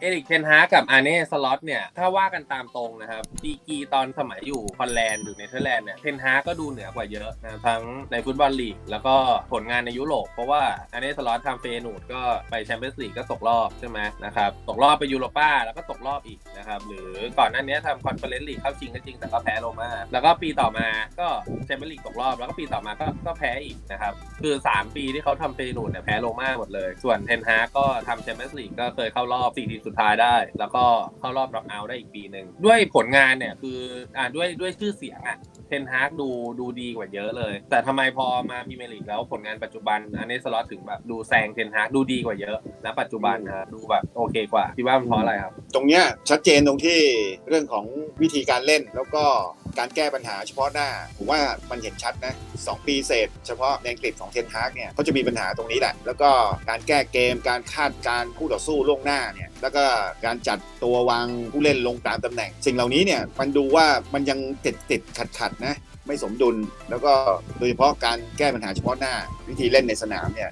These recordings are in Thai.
เอริกเทนฮากับอาเน่สล็อตเนี่ย ถ้าว่ากันตามตรงนะครับดีกีตอนสมัยอยู่ฮอลแลนด์อยู่เนเธอร์แลนด์เนี่ยเทนฮาก็ดูเหนือกว่าเยอะนะทั้งในฟุตบอลลีก แล้วก็ผลงานในยุโรป เพราะว่าอาเน่สล็อตทำเฟยนูดก็ไปแชมเปี้ยนส์ลีกก็ตกรอบใช่ไหมนะครับ ตกรอบไปยูโรป้าแล้วก็ตกรอบอีก นะครับหรือก่อนหน้านี้ทำคอนเฟอเรนซ์ลีกเข้าชิงก็จริงแต่ก็แพ้โรมาแล้วก็ปีต่อมาก็แชมเปี้ยนลีกตกรอบ แล้วก็ปีต่อมาก็ก็แพ้อีกนะครับคือ 3 ปีที่เขาทำเฟยนูดเนี่ยแพ้โรม่าหมดเลย ส่วนเทนฮากก็ทำแชมเปี้ยนลีกก็เคยเข้ารอบ4ทีมสุดท้ายได้ แล้วก็เข้ารอบร็อกเอาท์ได้อีกปีหนึ่งด้วยผลงานเนี่ยคืออ่าด้วยด้วยชื่อเสียงอะ เทนฮากดูดูดีกว่าเยอะเลย แต่ทำไมพอมาพรีเมียร์ลีกแล้วผลงานปัจจุบันอันนี้สล็อตถึงแบบดูแซงเทนฮากดูดีกว่าเยอะนะปัจจุบันนะดูแบบโอเคกว่าคิดว่ามันเพราะอะไรครับ ตรงเนี้ยชัดเจนตรงที่เรื่องของวิธีการเล่นแล้วก็ การแก้ปัญหาเฉพาะหน้า ผมว่ามันเห็นชัดนะสองปีเศษ เฉพาะในอังกฤษของเทนฮากเนี่ยเขาจะมีปัญหาตรงนี้แหละ แล้วก็การแก้เกมการคาดการคู่ต่อสู้ล่วงหน้าเนี่ยแล้วก็การจัดตัววางผู้เล่นลงตามตำแหน่ง สิ่งเหล่านี้เนี่ยมันดูว่ามันยังติดติดขัดขัดนะ ไม่สมดุล แล้วก็โดยเฉพาะการแก้ปัญหาเฉพาะหน้าวิธีเล่นในสนามเนี่ย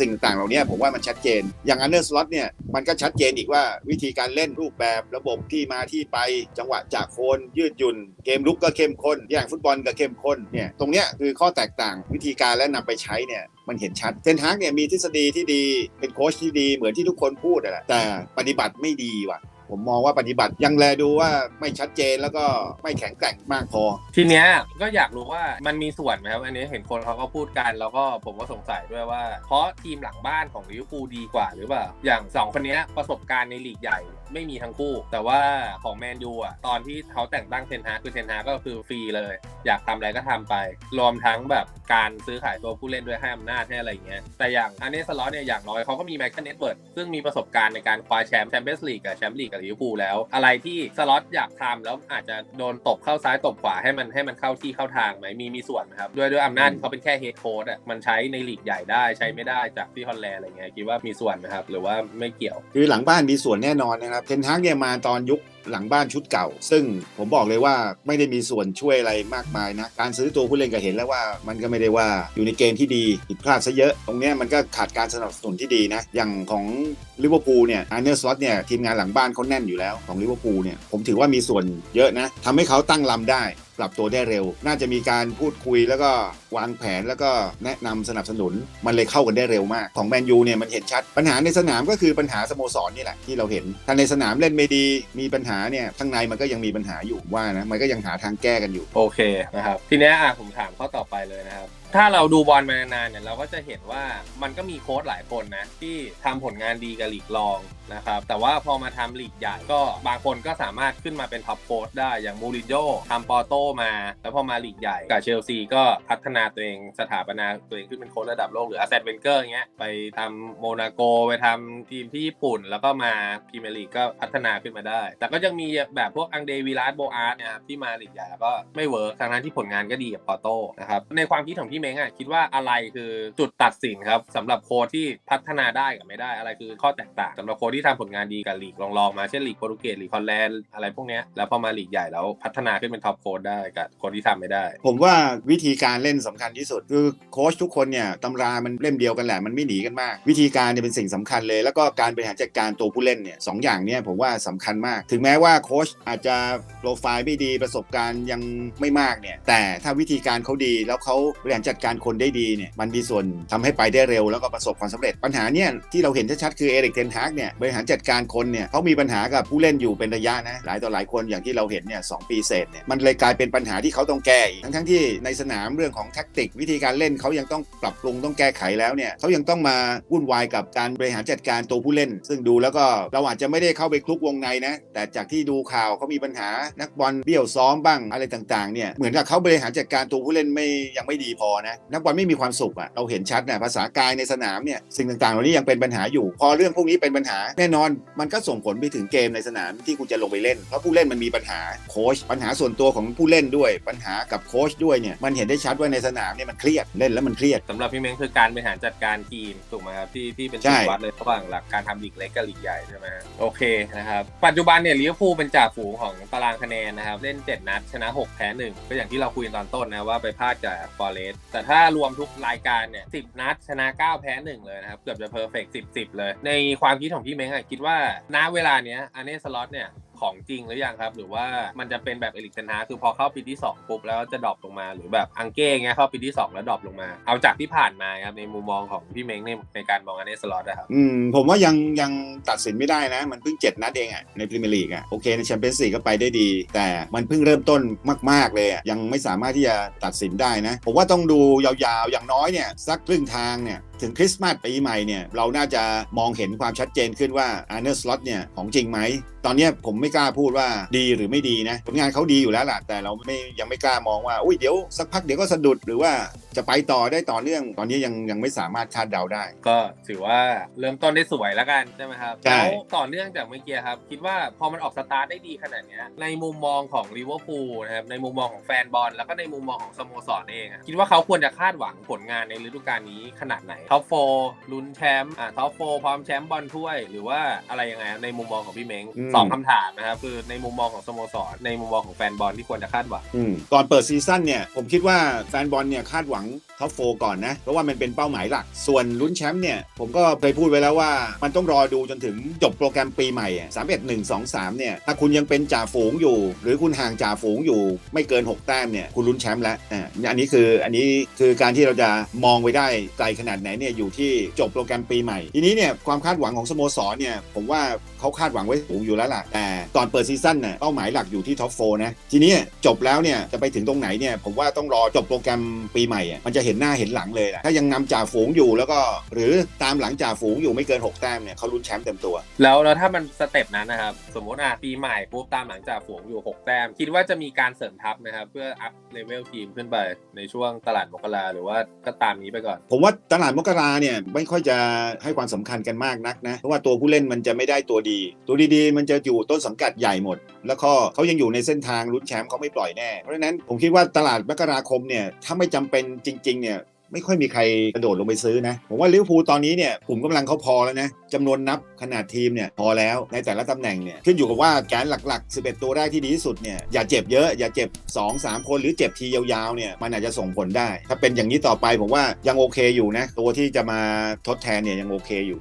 สิ่งต่างๆเหล่านี้ผมว่ามันชัดเจน อย่างอันเดอร์สล็อตเนี่ยมันก็ชัดเจนอีกว่าวิธีการเล่นรูปแบบระบบที่มาที่ไปจังหวะจากโคนยืดหยุ่น เกมลุกก็เข้มข้น อย่างฟุตบอลก็เข้มข้นเนี่ยตรงเนี้ยคือข้อแตกต่างวิธีการและนำไปใช้เนี่ยมันเห็นชัดเทนฮากเนี่ยมีทฤษฎีที่ดีเป็นโค้ชที่ดีเหมือนที่ทุกคนพูดแหละแต่ปฏิบัติไม่ดีว่ะ ผมมองว่าปฏิบัติยังแลดูว่าไม่ชัดเจนแล้วก็ไม่แข็งแกร่งมากพอ ทีเนี้ยก็อยากรู้ว่ามันมีส่วนไหมครับอันนี้เห็นคนเขาก็พูดกันแล้วก็ผมก็สงสัยด้วยว่า เพราะทีมหลังบ้านของลิเวอร์พูลดีกว่าหรือเปล่า อย่างสองคนเนี้ยประสบการณ์ในลีกใหญ่ไม่มีทั้งคู่ แต่ว่าของแมนยูอะตอนที่เขาแต่งตั้งเทนฮาคือเทนฮาก็คือฟรีเลย อยากทำอะไรก็ทำไป รวมทั้งแบบการซื้อขายตัวผู้เล่นด้วยให้อำนาจให้อะไรอย่างเงี้ยแต่อย่างอันนี้สล็อตเนี่ยอย่างน้อยเขาก็มีไมเคิลเน็ตเวิร์ดซึ่งมีประสบการณ์ในการคว้าแชมป์แชมเปี้ยนส์ลีกกับแชมป์ลีกกับลิเวอร์พูลแล้ว อะไรที่สล็อตอยากทำแล้วอาจจะโดนตบเข้าซ้ายตบขวาให้มันให้มันเข้าที่เข้าทางไหมมีมีส่วนไหมครับ ด้วยด้วยอำนาจที่เขาเป็นแค่เฮดโค้ดอะมันใช้ในลีกใหญ่ได้ใช้ไม่ได้จากที่ฮอลแลนด์อะไรเงี้ยคิดว่ามีส่วนไหมครับหรือว่าไม่เกี่ยว คือหลังบ้านมีส่วนแน่นอนนะครับเทนฮากเนี่ยมาตอนยุคหลังบ้านชุดเก่า ซึ่งผมบอกเลยว่าไม่ได้มีส่วนช่วยอะไรมากมายนะ การซื้อตัวผู้เล่นก็เห็นแล้วว่ามันก็ไม่ได้ว่าอยู่ในเกณฑ์ที่ดีผิดพลาดซะเยอะ ตรงเนี้ยมันก็ขาดการสนับสนุนที่ดีนะ อย่างของลิเวอร์พูลเนี่ยอันเนอร์สล็อตเนี่ยทีมงานหลังบ้านเขาแน่นอยู่แล้วของลิเวอร์พูลเนี่ยผมถือว่ามีส่วนเยอะนะทำให้เขาตั้งลำได้ปรับตัวได้เร็ว น่าจะมีการพูดคุยแล้วก็วางแผนแล้วก็แนะนำสนับสนุนมันเลยเข้ากันได้เร็วมาก ของแมนยูเนี่ยมันเห็นชัด ปัญหาในสนามก็คือปัญหาสโมสรนี่แหละที่เราเห็น ถ้าในสนามเล่นไม่ดีมีปัญหาเนี่ยข้างในมันก็ยังมีปัญหาอยู่ว่านะมันก็ยังหาทางแก้กันอยู่ โอเคนะครับทีนี้อะผมถามข้อต่อไปเลยนะครับถ้าเราดูบอลมานานๆเนี่ยเราก็จะเห็นว่ามันก็มีโค้ชหลายคนนะ ที่ทำผลงานดีกับลีกรองนะครับ แต่ว่าพอมาทำลีกใหญ่ก็บางคนก็สามารถขึ้นมาเป็นท็อปโค้ชได้อย่างมูรินโญ่ทำปอร์โตมา แล้วพอมาลีกใหญ่กับเชลซีก็พัฒนาตัวเองสถาปนาตัวเองขึ้นเป็นโค้ชระดับโลกหรืออาเซนเวนเกอร์เงี้ยไปทำโมนาโกไปทำทีมที่ญี่ปุ่น แล้วก็มาพรีเมียร์ลีกก็พัฒนาขึ้นมาได้ แต่ก็ยังมีแบบพวกอังเดวิลาสโบอาร์ตนี่ยครับที่มาลีกใหญ่แล้วก็ไม่เวิร์กทางนั้นที่ผลงานก็ดีกับปอโตนะครับในความคิดของพี่เม้งอะคิดว่าอะไรคือจุดตัดสินครับสำหรับโค้ชที่พัฒนาได้กับไม่ได้อะไรคือข้อแตกต่างสำหรับโค้ชที่ทำผลงานดีกับลีกรองๆมาเช่นลีกโปรตุเกสลีกฮอลแลนด์อะไรพวกเนี้ยแล้วพอมาลีกใหญ่แล้วพัฒนาขึ้นเป็นท็อปโค้ชไได้กับคนที่ทำไม่ได้ ผมว่าวิธีการเล่นสำคัญที่สุด คือโค้ชทุกคนเนี่ยตำรามันเล่มเดียวกันแหละมันไม่หนีกันมาก วิธีการเนี่ยเป็นสิ่งสำคัญเลย แล้วก็การบริหารจัดการตัวผู้เล่นเนี่ยสองอย่างเนี่ยผมว่าสำคัญมาก ถึงแม้ว่าโค้ชอาจจะโปรไฟล์ไม่ดีประสบการณ์ยังไม่มากเนี่ยแต่ถ้าวิธีการเขาดีแล้วเขาบริหารจัดการคนได้ดีเนี่ยมันมีส่วนทำให้ไปได้เร็วแล้วก็ประสบความสำเร็จปัญหาเนี่ยที่เราเห็นชัดๆคือเอริกเทนฮากเนี่ยบริหารจัดการคนเนี่ยเขามีปัญหากับผู้เล่นอยู่เป็นระยะนะหลายต่อหลายคนอย่างที่เราเห็นเนี่ยสปีเศษเนี่ยมันเลยกลายเป็นปัญหาที่เขาต้องแก้อีกทั้งๆที่ในสนามเรื่องของแท็กติก วิธีการเล่นเขายังต้องปรับปรุงต้องแก้ไขแล้วเนี่ยเขายังต้องมาวุ่นวายกับการบริหารจัดการตัวผู้เล่น ซึ่งดูแล้วก็เราอาจจะไม่ได้เข้าไปคลุกวงในนะแต่จากที่ดูข่าวเขามีปัญหานักบอลเบี้ยวซ้อมบ้างอะไรต่างๆเนี่ยเหมือนกับเขาบริหารจัดการตัวผู้เล่นไม่ยังไม่ดีพอนะนักบอลไม่มีความสุขอะเราเห็นชัดนะภาษากายในสนามเนี่ยสิ่งต่างๆเหล่านี้ยังเป็นปัญหาอยู่ พอเรื่องพวกนี้เป็นปัญหาแน่นอน มันก็ส่งผลไปถึงเกมในสนามที่คุณจะลงไปเล่นเพราะผู้เล่นมันมีปัญหาโค้ชปัญหาส่วนตัวของผู้เล่นด้วยปัญหากับโค้ชด้วยเนี่ยมันเห็นได้ชัดว่าในสนามเนี่ยมันเครียดเล่นแล้วมันเครียดสำหรับพี่เม้งคือการบริหารจัดการทีมถูกไหมครับที่ที่เป็นใช่จุดวัดเลยระหว่างหลักการทำลีกเล็กกับลีกใหญ่ใช่ไหมฮะโอเคนะครับปัจจุบันเนี่ยลิเวอร์พูลเป็นจ่าฝูงของตารางคะแนนนะครับเล่น 7 นัดชนะ 6 แพ้1ก็อย่างที่เราคุยกันตอนต้นนะว่าไปพลาดกับฟอร์เรสต์แต่ถ้ารวมทุกรายการเนี่ยสินัดชนะ 9 แพ้ 1 เลยนะครับเกือบจะเพอร์เฟกต์10 10 เลย ในความคิดของพี่เม้งอะคิดว่าณเวลาเนี้ยอันเนสล็อตเนี่ย ของจริงหรือยังครับ หรือว่ามันจะเป็นแบบเอลิกเทนฮาคือพอเข้าปีที่ 2 ปุ๊บแล้วจะดรอปลงมาหรือแบบอังเก้เงี้ยเข้าปีที่ 2 แล้วดรอปลงมา เอาจากที่ผ่านมาครับในมุมมองของพี่เม้งในในการมองอันเนสล็อตนะครับอืมผมว่ายังยังตัดสินไม่ได้นะ มันเพิ่ง 7 นัดเองอะในพรีเมียร์ลีกอะโอเคในแชมเปี้ยนส์ลีกก็ไปได้ดี แต่มันเพิ่งเริ่มต้นมาก ๆ เลยอะยังไม่สามารถที่จะตัดสินได้นะ ผมว่าต้องดูยาวๆอย่างน้อยเนี่ยสักครึ่งทางเนี่ยถึงคริสต์มาสปีใหม่เนี่ยเราน่าจะมองเห็นความชัดเจนขึ้นว่าอาร์เนอร์สล็อตเนี่ยของจริงไหม ตอนนี้ผมไม่กล้าพูดว่าดีหรือไม่ดีนะผลงานเขาดีอยู่แล้วล่ะแต่เราไม่ยังไม่กล้ามองว่าอุ้ยเดี๋ยวสักพักเดี๋ยวก็สะดุดหรือว่าจะไปต่อได้ต่อเนื่องตอนนี้ยังยังไม่สามารถคาดเดาได้ ก็ถือว่าเริ่มต้นได้สวยแล้วกันใช่ไหมครับใช่ แล้วต่อเนื่องจากเมื่อกี้ครับ คิดว่าพอมันออกสตาร์ทได้ดีขนาดเนี้ยในมุมมองของลิเวอร์พูลนะครับในมุมมองของแฟนบอลแล้วก็ในมุมมองของสโมสรเองอะคิดว่าเขาควรจะคาดหวังผลงานในฤดูกาลนี้ขนาดไหนท็อปโฟลุ้นแชมป์อ่าท็อปโฟพร้อมแชมป์บอลถ้วย หรือว่าอะไรยังไงครับในมุมมองของพี่เม้งอืม สองคำถามนะครับคือในมุมมองของสโมสรในมุมมองของแฟนบอลที่ควรจะคาดหวัง อืมก่อนเปิดซีซั่นเนี่ยผมคิดว่าแฟนบอลเนี่ยคาดหวังท็อปโฟก่อนนะ เพราะว่ามันเป็นเป้าหมายหลัก ส่วนลุ้นแชมป์เนี่ย ผมก็เคยพูดไว้แล้วว่า มันต้องรอดูจนถึงจบโปรแกรมปีใหม่สามเอ็ดหนึ่งสองสามเนี่ย ถ้าคุณยังเป็นจ่าฝูงอยู่ หรือคุณห่างจ่าฝูงอยู่ไม่เกิน 6 แต้มเนี่ย คุณลุ้นแชมป์แล้วอ่าอันนี้คืออันนี้คือการที่เราจะมองไปได้ไกลขนาดไหนเนี่ยอยู่ที่จบโปรแกรมปีใหม่ ทีนี้เนี่ยความคาดหวังของสโมสรเนี่ยผมว่าเขาคาดหวังไว้สูงอยู่แล้วล่ะแต่ก่อนเปิดซีซั่นน่ะเป้าหมายหลักอยู่ที่ท็อปโฟนะทีนี้จบแล้วเนี่ยจะไปถึงตรงไหนเนี่ยผมว่าต้องรอจบโปรแกรมปีใหม่อะมันจะเห็นหน้าเห็นหลังเลยนะถ้ายังนำจ่าฝูงอยู่แล้วก็ หรือตามหลังจ่าฝูงอยู่ไม่เกิน 6 แต้มเนี่ยเขาลุ้นแชมป์เต็มตัว แล้วแล้วถ้ามันสเต็ปนั้นนะครับ สมมติอะปีใหม่ปุ๊บตามหลังจากฝูงอยู่ 6 แต้ม คิดว่าจะมีการเสริมทัพนะครับ เพื่ออัพเลเวลทีมขึ้นไปในช่วงตลาดมกราหรือว่าก็ตามนี้ไปก่อน ผมว่าตลาดมกราเนี่ยไม่ค่อยจะให้ความสำคัญกันมากนักนะเพราะว่าตัวผู้เล่นมันจะไม่ได้ตัวดี ตัวดีๆ มันจะอยู่ต้นสังกัดใหญ่หมด แล้วก็เขายังอยู่ในเส้นทางลุ้นแชมป์เขาไม่ปล่อยแน่เพราะฉะนั้นผมคิดว่าตลาดมกราคมเนี่ยถ้าไม่จำเป็นจริง ๆ เนี่ยไม่ค่อยมีใครกระโดดลงไปซื้อนะ ผมว่าลิเวอร์พูลตอนนี้เนี่ยกลุ่มกำลังเขาพอแล้วนะจำนวนนับขนาดทีมเนี่ยพอแล้วในแต่ละตำแหน่งเนี่ยขึ้นอยู่กับว่าแกนหลัก ๆ 11 ตัวแรกที่ดีที่สุดเนี่ยอย่าเจ็บเยอะอย่าเจ็บ 2 3 คนหรือเจ็บทียาวๆเนี่ยมันอาจจะส่งผลได้ ถ้าเป็นอย่างนี้ต่อไปผมว่ายังโอเคอยู่นะตัวที่จะมาทดแทนเนี่ยยังโอเคอยู่